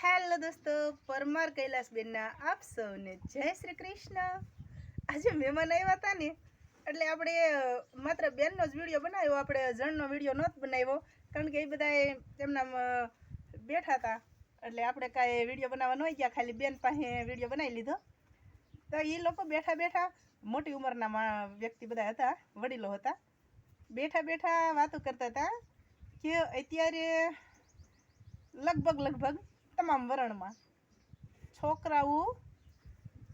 Hello દોસ્તો, પરમાર કૈલાસબેનના આપ સૌને જય શ્રી કૃષ્ણ. આજે મહેમાન આવ્યા હતા ને, એટલે આપણે માત્ર બેનનો જ વીડિયો બનાવ્યો, આપણે જણનો વીડિયો નહોતો બનાવ્યો, કારણ કે એ બધા તેમના બેઠા હતા. એટલે આપણે કાંઈ વીડિયો બનાવવા ન ગયા, ખાલી બેન પાસે વીડિયો બનાવી લીધો. તો એ લોકો બેઠા બેઠા, મોટી ઉંમરના વ્યક્તિ બધા હતા, વડીલો હતા, બેઠા બેઠા વાતો કરતા હતા કે અત્યારે લગભગ લગભગ તમામ વરણમાં. છોકરાઓ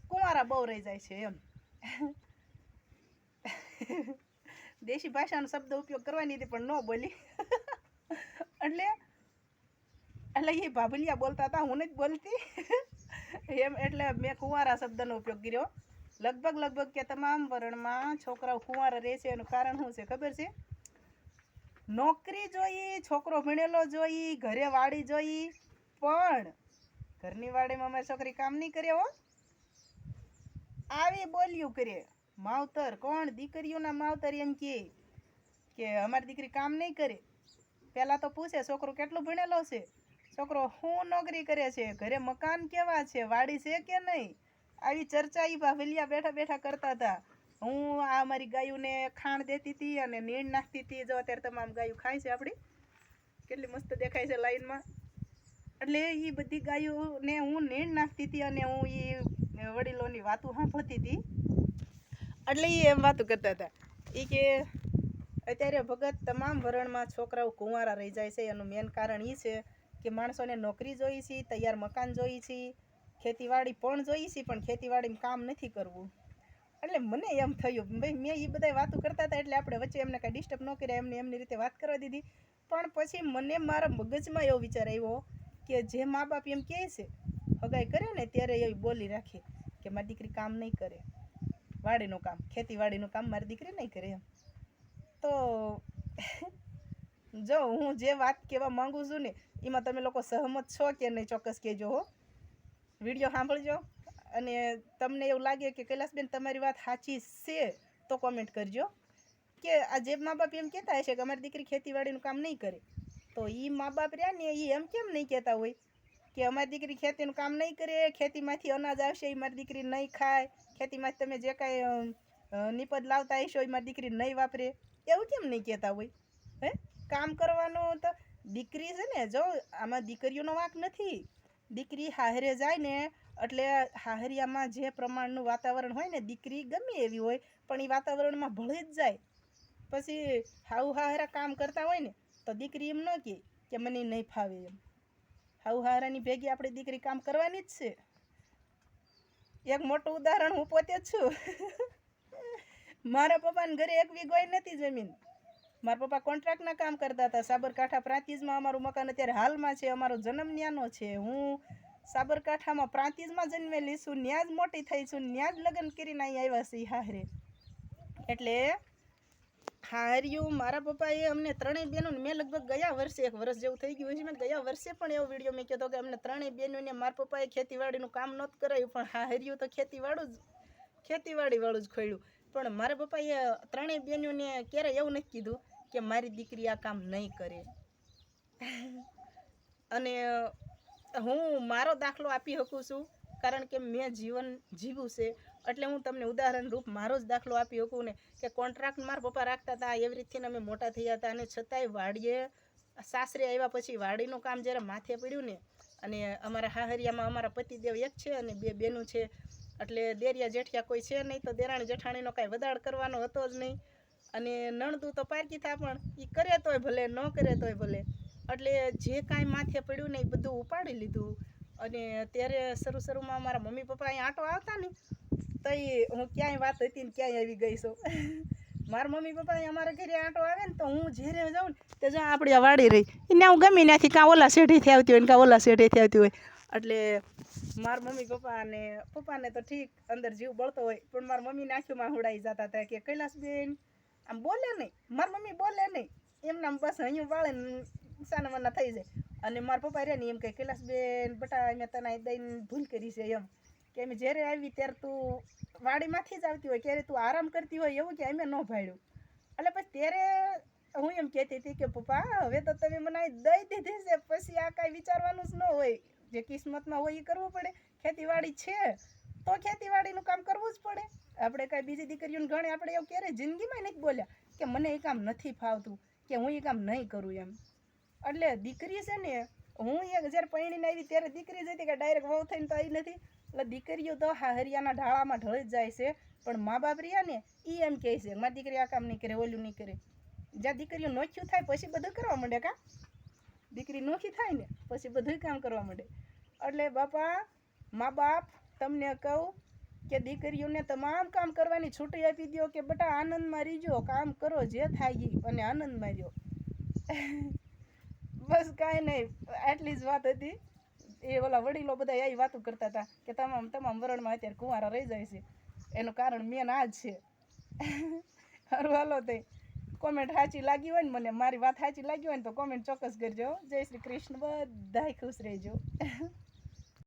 કુંવારા બહુ રહી જાય છે એમ. દેશી ભાષાનો શબ્દ ઉપયોગ કરવાની હતી પણ ન બોલી. એટલે એટલે એ ભાભલિયા બોલતા હતા, હું જ બોલતી. એમ, એટલે મેં કુંવારા શબ્દનો ઉપયોગ કર્યો. લગભગ લગભગ કે તમામ વર્ણમાં છોકરાઓ કુંવારા રહે છે એનું કારણ શું છે ખબર છે? નોકરી જોઈ, છોકરો ભણેલો જોઈ ઘરે વાડી જોઈ પણ ઘરની વાડીમાં અમારી છોકરી કામ નહીં કરે હો. આવી બોલ્યું કરે. માવતર, કોણ? દીકરીઓના માવતર એમ કે કે અમારી દીકરી કામ નહીં કરે. પહેલાં તો પૂછે, છોકરો કેટલું ભણેલો છે? છોકરો શું નોકરી કરે છે. ઘરે મકાન કેવા છે? વાડી છે કે નહીં? આવી ચર્ચા એ ભાભલિયા બેઠા બેઠા કરતા હતા. હું આ અમારી ગાયોને ખાણ દેતી હતી અને નીણ નાખતી હતી જો અત્યારે તમામ ગાયું ખાય છે આપણી. કેટલી મસ્ત દેખાય છે લાઈનમાં. એટલે એ બધી ગાયોને હું નીણ નાખતી હતી અને હું એ વડીલોની વાતો સાંભળતી હતી. એટલે એ એમ વાતો કરતા હતા. એ કે અત્યારે ભગત તમામ વરણમાં છોકરાઓ કુંવારા રહી જાય છે. એનું મેન કારણ એ છે કે માણસોને નોકરી જોઈ છે, તૈયાર મકાન જોઈ છે, ખેતીવાડી પણ જોઈ છે, પણ ખેતીવાડીમાં કામ નથી કરવું. એટલે મને એમ થયું, ભાઈ, મેં એ બધા વાતો કરતા હતા એટલે આપણે વચ્ચે એમને કાંઈ ડિસ્ટર્બ ન કર્યા. એમને એમની રીતે વાત કરવા દીધી. પણ પછી મને મારા મગજમાં એવો વિચાર આવ્યો કે જે મા બાપ એમ કહે છે, હગાઈ કરે ને ત્યારે એવી બોલી રાખે કે મારી દીકરી કામ નહીં કરે. વાડીનું કામ, ખેતીવાડીનું કામ મારી દીકરી નહીં કરે એમ. તો જો હું જે વાત કહેવા માંગુ છું ને, એમાં તમે લોકો સહમત છો કે નહીં, ચોક્કસ કહેજો હો. વીડિયો સાંભળજો અને તમને એવું લાગે કે કૈલાસબેન તમારી વાત સાચી છે, તો કોમેન્ટ કરજો. કે આ જે મા બાપ એમ કહેતા હશે કે અમારી દીકરી ખેતીવાડીનું કામ નહીં કરે તો એ મા બાપ રહ્યા ને એ એમ કેમ નહીં કહેતા હોય? કે અમારી દીકરી ખેતીનું કામ નહીં કરે, ખેતીમાંથી અનાજ આવશે એ મારી દીકરી નહીં ખાય. ખેતીમાંથી તમે જે કાંઈ નિપજ લાવતા હશો એ મારી દીકરી નહીં વાપરે. એવું કેમ નહીં કહેતા હોય? હે? કામ કરવાનું તો દીકરી છે ને, જો, આમાં દીકરીઓનો વાંક નથી. દીકરી હાહરે જાય ને, એટલે હાહરિયામાં જે પ્રમાણનું વાતાવરણ હોય ને, દીકરી ગમે એવી હોય, પણ એ વાતાવરણમાં ભળી જ જાય. પછી હાઉ હાહરા કામ કરતા હોય ને તો દીકરી એમ ન કહે કે મને નહીં ફાવે એમ. હાઉ હારાની ભેગી આપણી દીકરી કામ કરવાની જ છે. એક મોટું ઉદાહરણ હું પોતે જ છું. મારા પપ્પાને ઘરે એક વીઘોય નથી જમીન. મારા પપ્પા કોન્ટ્રાક્ટના કામ કરતા હતા. સાબરકાંઠા પ્રાંતિજમાં અમારું મકાન અત્યારે હાલમાં છે. અમારો જન્મ ન્યાનો છે. હું સાબરકાંઠામાં પ્રાંતિજમાં જન્મેલી છું. ત્યાં જ મોટી થઈ છું. ત્યાં જ લગ્ન કરીને અહીં આવ્યા છે હારે એટલે હાર્યું. મારા પપ્પાએ અમને ત્રણેય બહેનોને મેં લગભગ ગયા વર્ષે, એક વર્ષ જેવું થઈ ગયું છે, મેં ગયા વર્ષે પણ એવો વીડિયો મેં કહેતો કે અમને ત્રણેય બહેનોને મારા પપ્પાએ ખેતીવાડીનું કામ નહોતું કરાયું, પણ હાર્યું તો ખેતીવાળું જ, ખેતીવાડીવાળું જ ખોલ્યું પણ મારા પપ્પાએ ત્રણેય બહેનોને ક્યારેય એવું નથી કીધું કે મારી દીકરી આ કામ નહીં કરે. અને હું મારો દાખલો આપી શકું છું. કારણ કે મેં જીવન જીવ્યું છે. એટલે હું તમને ઉદાહરણ રૂપ મારો જ દાખલો આપી શકું ને, કે કોન્ટ્રાક્ટ મારા પપ્પા રાખતા હતા, એવી રીતથી અમે મોટા થયા હતા અને છતાંય વાડીએ સાસરે આવ્યા પછી વાડીનું કામ જ્યારે માથે પડ્યું ને, અને અમારા હાહરિયામાં અમારા પતિદેવ એક છે અને બે બેનું છે. એટલે દેરિયા જેઠિયા કોઈ છે નહીં તો દેરાણી જેઠાણીનો કાંઈ વધાર કરવાનો હતો જ નહીં. અને નણદું તો પારકી થા પણ એ કરે તોય ભલે, ન કરે તોય ભલે. એટલે જે કાંઈ માથે પડ્યું ને એ બધું ઉપાડી લીધું. અને ત્યારે શરૂ શરૂમાં મારા મમ્મી પપ્પા અહીંયા આંટો આવતા ને, તો હું ક્યાંય વાત હતી ને ક્યાંય આવી ગઈ છું. મારા મમ્મી પપ્પા અમારા ઘરે આંટો આવે ને, તો હું જ્યારે જાઉં ને, તો જો આપણી વાળી રહી, એને હું ગમી ત્યાંથી કાં ઓલા શેઠીથી આવતી હોય ને કાં ઓલા શેઠીથી આવતી હોય. એટલે મારા મમ્મી પપ્પા અને પપ્પાને તો ઠીક, અંદર જીવ બળતો હોય, પણ મારા મમ્મીને આંખોમાં હુડાઈ જતા હતા કે કૈલાસબેન, આમ બોલે નહીં, મારી મમ્મી બોલે નહીં, એમને બસ અહીંયા વાળે સાના મના થઈ જાય. અને મારા પપ્પા રહે ને એમ કહે કૈલાસબેન, બટા મેં તને અહીં દઈને ભૂલ કરી છે એમ. કે અમે જ્યારે આવી ત્યારે તું વાડીમાંથી જ આવતી હોય, ક્યારે તું આરામ કરતી હોય એવું કે અમે ન ભાડ્યું. એટલે પછી ત્યારે હું એમ કહેતી હતી કે, પપ્પા, હવે તો તમે મને અહીં દઈ દીધી છે, પછી આ કાંઈ વિચારવાનું જ ન હોય. જે કિસ્મતમાં હોય એ કરવું પડે. ખેતીવાડી છે, તો ખેતીવાડીનું કામ કરવું જ પડે. આપણે કાંઈ બીજી દીકરીઓને ગણે આપણે એવું ક્યારેય જિંદગીમાં નથી બોલ્યા કે, મને એ કામ નથી ફાવતું, કે હું એ કામ નહીં કરું એમ. એટલે દીકરી છે ને, હું એક જ્યારે પૈણીને આવી ત્યારે દીકરી જ હતી કે ડાયરેક્ટ વહુ થઈને તો આવી નથી. એટલે દીકરીઓ તો હરિયાના ઢાળામાં ઢળી જ જાય છે. પણ મા બાપ રહ્યા ને એ એમ કહે છે, મારી દીકરી આ કામ નહીં કરે, ઓલું નહીં કરે. જ્યાં દીકરીઓ નોખ્યું થાય પછી બધું કરવા માંડે કા? દીકરી નોખી થાય ને, પછી બધું કામ કરવા માંડે. એટલે બાપા, મા બાપ, તમને કહું કે દીકરીઓને તમામ કામ કરવાની છૂટી આપી દો કે, બેટા આનંદમાં રહીજો, કામ કરો, જે થાય અને આનંદમાં રહ્યો. બસ કાંઈ નહીં. આટલી જ વાત હતી. એ ઓલા વડીલો બધા એ વાતો કરતા હતા કે તમામ તમામ વરણમાં અત્યારે કુંવારા રહી જાય છે. એનું કારણ મેન આ જ છે. સારું હાલો તે. કોમેન્ટ સાચી લાગી હોય ને મને? મારી વાત સાચી લાગી હોય ને તો કોમેન્ટ ચોક્કસ કરજો જય શ્રી કૃષ્ણ. બધાય ખુશ રહેજો.